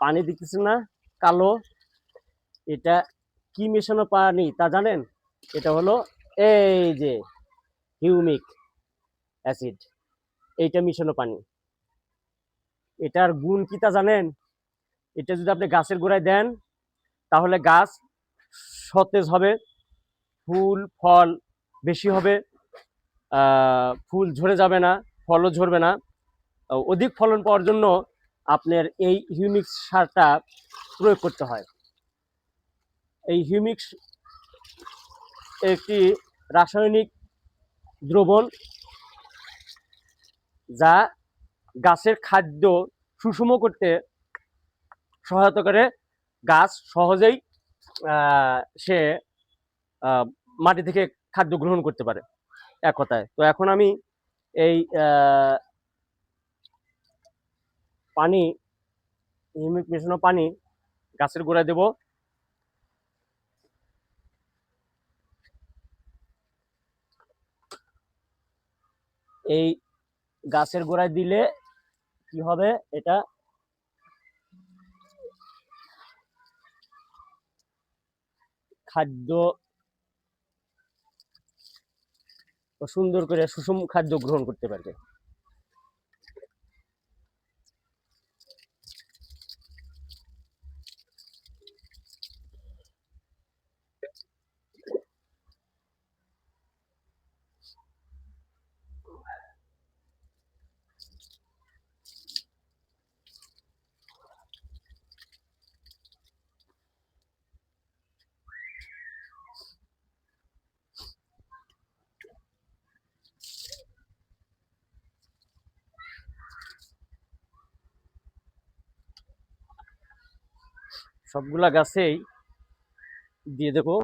পানি দেখতেছেন না, কালো। এটা কি মেশানো পানি তা জানেন? এটা হলো এই যে হিউমিক অ্যাসিড। এইটা মিশানো পানি। এটার গুণ কি তা জানেন? এটা যদি আপনি গাছের গোড়ায় দেন, তাহলে গাছ সতেজ হবে, ফুল, ফল বেশি হবে ফুল ঝরে যাবে না, ফলও ঝরবে না। অধিক ফলন পাওয়ার জন্য আপনার এই হিউমিক্স সারটা প্রয়োগ করতে হয়। এই হিউমিক্স একটি রাসায়নিক দ্রবণ যা গাছের খাদ্য সুষম করতে সহায়তা করে। গাছ সহজেই সে মাটি থেকে খাদ্য গ্রহণ করতে পারে। এক কথায়। তো এখন আমি এই পানি হিউমিক মেশানো পানি গাছের গোড়ায় দেব। এই গাছের গোড়ায় দিলে কি হবে? এটা খাদ্য সুন্দর করে সুষম খাদ্য গ্রহণ করতে পারবে। সবগুলা গাছেই দিয়ে দেবো।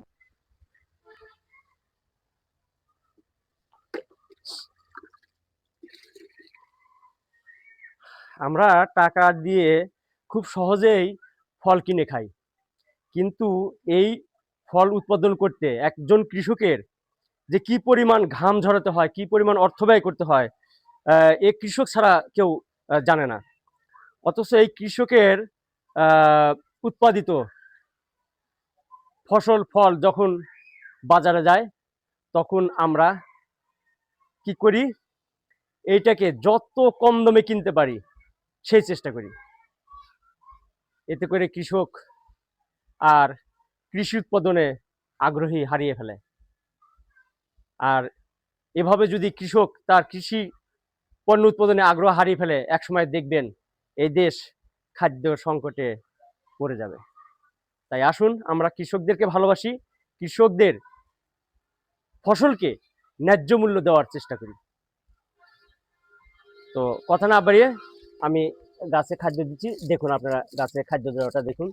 আমরা টাকা দিয়ে খুব সহজেই ফল কিনে খাই। কিন্তু এই ফল উৎপাদন করতে একজন কৃষকের যে কি পরিমাণ ঘাম ঝরাতে হয়, কি পরিমাণ অর্থ ব্যয় করতে হয় এ কৃষক ছাড়া কেউ জানে না। অথচ এই কৃষকের উৎপাদিত ফসল, ফল যখন বাজারে যায়, তখন আমরা কি করি? এইটাকে যত কম দামে কিনতে পারি, সেই চেষ্টা করি। এতে করে কৃষক আর কৃষি উৎপাদনে আগ্রহী হারিয়ে ফেলে। আর এভাবে যদি কৃষক তার কৃষি পণ্য উৎপাদনে আগ্রহ হারিয়ে ফেলে, একসময় দেখবেন এই দেশ খাদ্য সংকটে পড়ে যাবে। তাই আসুন আমরা কৃষকদেরকে ভালোবাসি, কৃষকদের ফসলকে ন্যায্য মূল্য দেওয়ার চেষ্টা করি। তো কথা না বাড়িয়ে আমি গাছে খাদ্য দিচ্ছি। দেখুন আপনারা গাছে খাদ্য দেওয়াটা দেখুন।